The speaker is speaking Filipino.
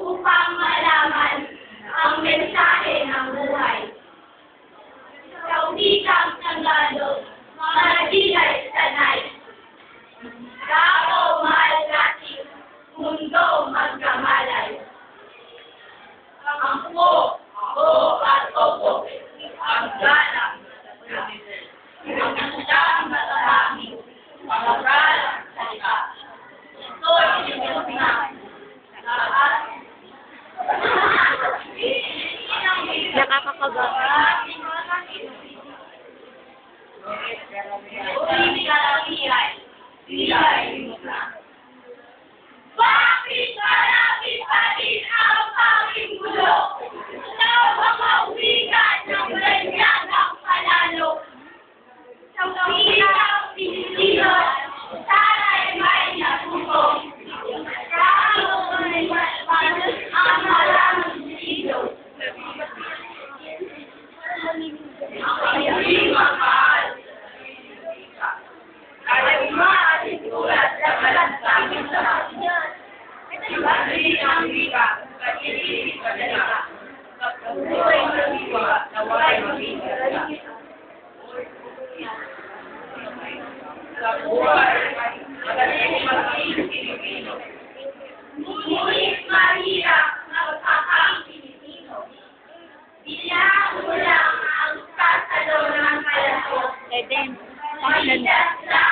upang Nakakakaba. sa buhay. Magaling maging Pilipino. Ngunit mahirap na utakang Pilipino. Bilang ang sasalaw ng kalasok. Mahirap na